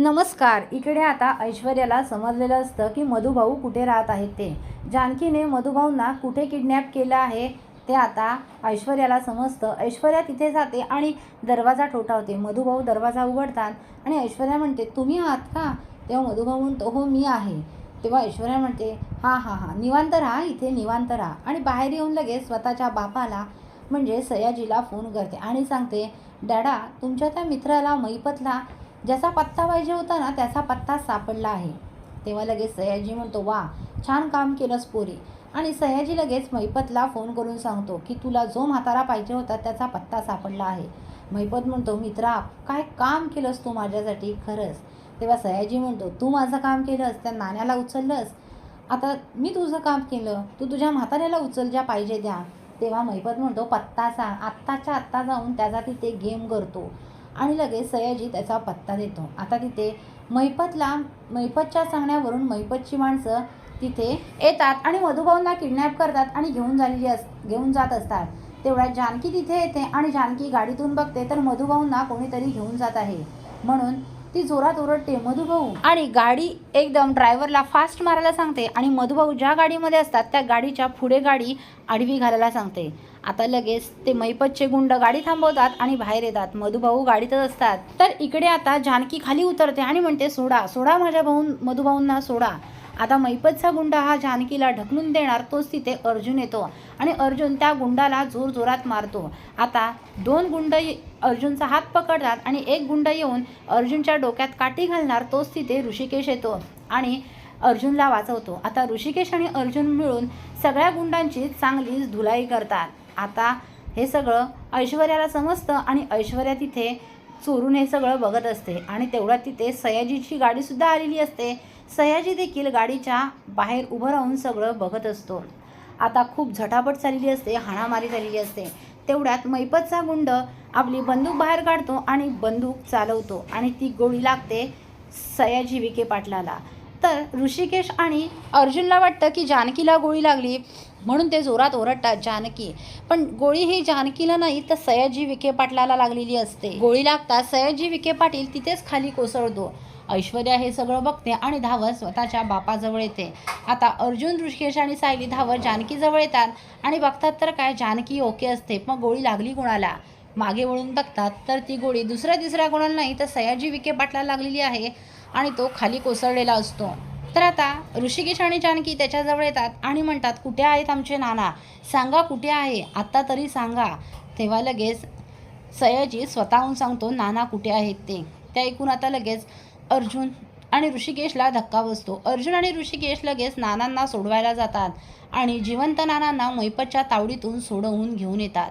नमस्कार इकडे आता ऐश्वर्याला समजलेलं असतं की मधुभाऊ कुठे राहत आहेत ते. जानकीने मधुभाऊंना कुठे किडनॅप केलं आहे ते आता ऐश्वर्याला समजतं. ऐश्वर्या तिथे जाते आणि दरवाजा ठोठावते. मधुभाऊ दरवाजा उघडतात आणि ऐश्वर्या म्हणते तुम्ही आहात का? तेव्हा मधुभाऊ म्हणतो हो मी आहे. तेव्हा ऐश्वर्या म्हणते हां हां हां निवांत राहा इथे निवांत राहा. आणि बाहेर येऊन लगेच स्वतःच्या बापाला म्हणजे सयाजीला फोन करते आणि सांगते डॅडा तुमच्या त्या मित्राला मैपतला ज्याचा पत्ता पाहिजे होता ना त्याचा पत्ता सापडला आहे. तेव्हा लगेच सयाजी म्हणतो वा छान काम केलंस पोरी. आणि सयाजी लगेच मैपतला फोन करून सांगतो की तुला जो म्हातारा पाहिजे होता त्याचा पत्ता सापडला आहे. मैपत म्हणतो मित्रा काय काम केलंस तू माझ्यासाठी? खरंच. तेव्हा सयाजी म्हणतो तू माझं काम केलंस त्या नाण्याला उचललंस? आता मी तुझं काम केलं तू तुझ्या म्हाताऱ्याला उचल ज्या पाहिजे त्या. तेव्हा मैपत म्हणतो पत्ता सांग आत्ताच्या आत्ता जाऊन त्याचा तिथे गेम करतो. आणि लगेच सयाजी त्याचा पत्ता देतो. आता तिथे मैपतला मैपतच्या सांगण्यावरून मैपतची माणसं तिथे येतात आणि मधुभाऊंना किडनॅप करतात आणि घेऊन झालेली अस घेऊन जात असतात. तेवढ्यात जानकी तिथे येते आणि जानकी गाडीतून बघते तर मधुभाऊंना कोणीतरी घेऊन जात आहे. म्हणून ती जोरात ओरडते मधुभाऊ. आणि गाडी एकदम ड्रायव्हरला फास्ट मारायला सांगते आणि मधुभाऊ ज्या गाडीमध्ये असतात त्या गाडीच्या पुढे गाडी आडवी घालायला सांगते. आता लगेच ते मैपतचे गुंड गाडी थांबवतात आणि बाहेर येतात. मधुभाऊ गाडीतच असतात. तर इकडे आता जानकी खाली उतरते आणि म्हणते सोडा सोडा माझ्या भाऊ मधुभाऊंना सोडा. आता मैपतचा गुंडा हा जानकीला ढकलून देणार तोच तिथे अर्जुन येतो आणि अर्जुन त्या गुंडाला जोर जोरात मारतो. आता दोन गुंड अर्जुनचा हात पकडतात आणि एक गुंड येऊन अर्जुनच्या डोक्यात काठी घालणार तोच तिथे ऋषिकेश येतो. आणि अर्जुनला वाचवतो. आता ऋषिकेश आणि अर्जुन मिळून सगळ्या गुंडांची चांगलीच धुलाई करतात. आता हे सगळं ऐश्वर्याला समजतं आणि ऐश्वर्या तिथे चोरून हे सगळं बघत असते. आणि तेवढ्यात तिथे सयाजीची गाडीसुद्धा आलेली असते. सयाजी देखील गाडीच्या बाहेर उभं राहून सगळं बघत असतो. आता खूप झटापट चाललेली असते हाणामारी झालेली असते. तेवढ्यात मैपतचा गुंड आपली बंदूक बाहेर काढतो आणि बंदूक चालवतो आणि ती गोळी लागते सयाजी विखे पाटलाला तर ऋषिकेश आणि अर्जुनला वाटतं की जानकीला गोळी लागली म्हणून ते जोरात ओरडतात जानकी. पण गोळी ही जानकीला नाही तर सयाजी विखे पाटलाला लागलेली असते. गोळी लागता सयाजी विखे पाटील तिथेच खाली कोसळतो. ऐश्वर्या हे सगळं बघते आणि धावत स्वतःच्या बापाजवळ येते. आता अर्जुन ऋषिकेश आणि सायली धावत जानकीजवळ येतात आणि बघतात तर काय जानकी ओके असते मग गोळी लागली कोणाला? मागे वळून बघतात तर ती गोळी दुसऱ्या तिसऱ्या कोणाला नाही तर सयाजी विखे पाटला लागलेली आहे आणि तो खाली कोसळलेला असतो. तर आता ऋषिकेश आणि जानकी त्याच्याजवळ येतात आणि म्हणतात कुठे आहेत आमचे नाना? सांगा कुठे आहे? आत्ता तरी सांगा. तेव्हा लगेच सयाजी स्वतःहून सांगतो नाना कुठे आहेत ते? त्या ऐकून आता लगेच अर्जुन आणि ऋषिकेशला धक्का बसतो. अर्जुन आणि ऋषिकेश लगेच नानांना सोडवायला जातात आणि जिवंत नानांना मैपतच्या तावडीतून सोडवून घेऊन येतात.